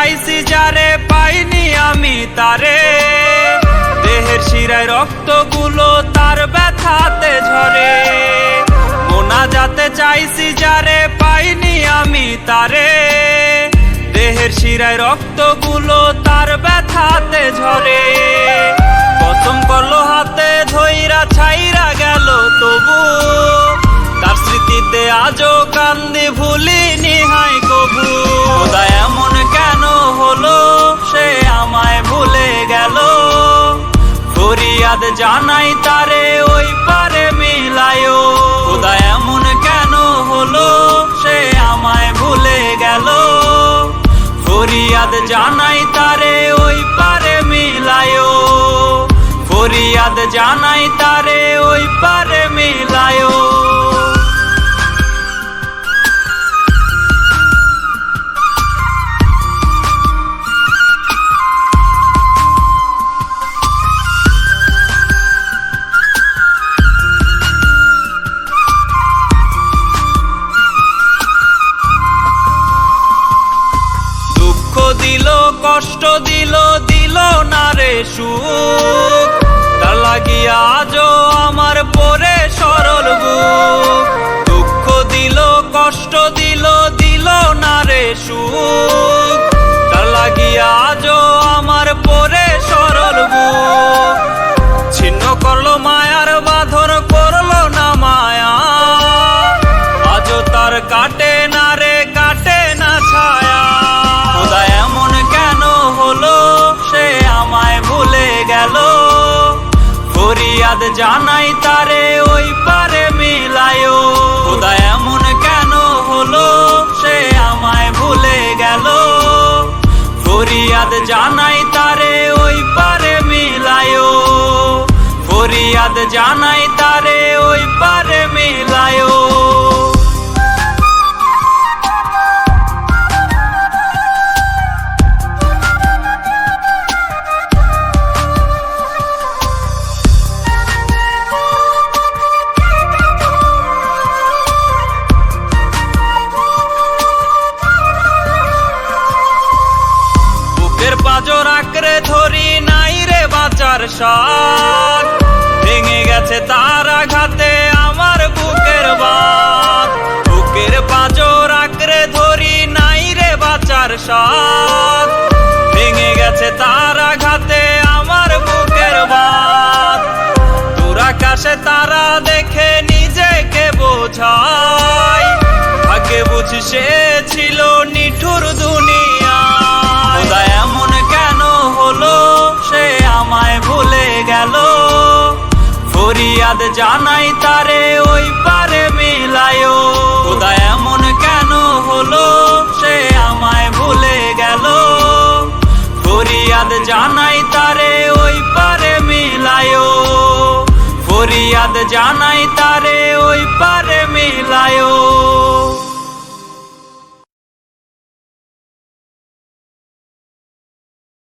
চাইছি যারে পাইনি আমি তারে। দেহের শিরায় রক্তগুলো তার ব্যথাতে ঝরে। মোনা যাতে চাইছি যারে পাইনি আমি তারে। দেহের শিরায় রক্তগুলো তার ব্যথাতে ঝরে। প্রথম করল হাতে ধইরা ছাইরা গেল তবু। তার স্মৃতিতে আজও কান্দি ভুলিনি জানাই তারে, ওই পারে মিলায়ো। খোদা এমন কেন হলো, সে আমায় ভুলে গেল। ফরিয়াদ জানাই তারে, ওই পারে মিলায়ো। ফরিয়াদ জানাই কষ্ট দিল দিল না রে সুখ। তার লাগিয়া আজও আমার পরে ফরিয়াদ জানাই তারে, ওই পারে মিলায়ো খোদা এমন কেন হলো, সে আমায় ভুলে গেল। ফরিয়াদ জানাই তারে, ওই পারে মিলায়ো ফরিয়াদ জানাই তারে, ওই পারে মিলায়ো বাঁচার সাথ ভেঙে গেছে তার আঘাতে আমার বুকের বাত বুকের পাজর আঁকড়ে ধরি নাই রে বাঁচার সাথ ভেঙে গেছে তার আঘাতে আমার বুকের বাত দূর আকাশে তারা দেখে নিজেকে বোঝাই ফরিয়াদ জানাই তারে, ওই পারে মিলায়। খোদা এমন কেন হলো, সে আমায় ভুলে গেল। ফরিয়াদ জানাই তারে, ওই পারে মিলায়। ফরিয়াদ জানাই তারে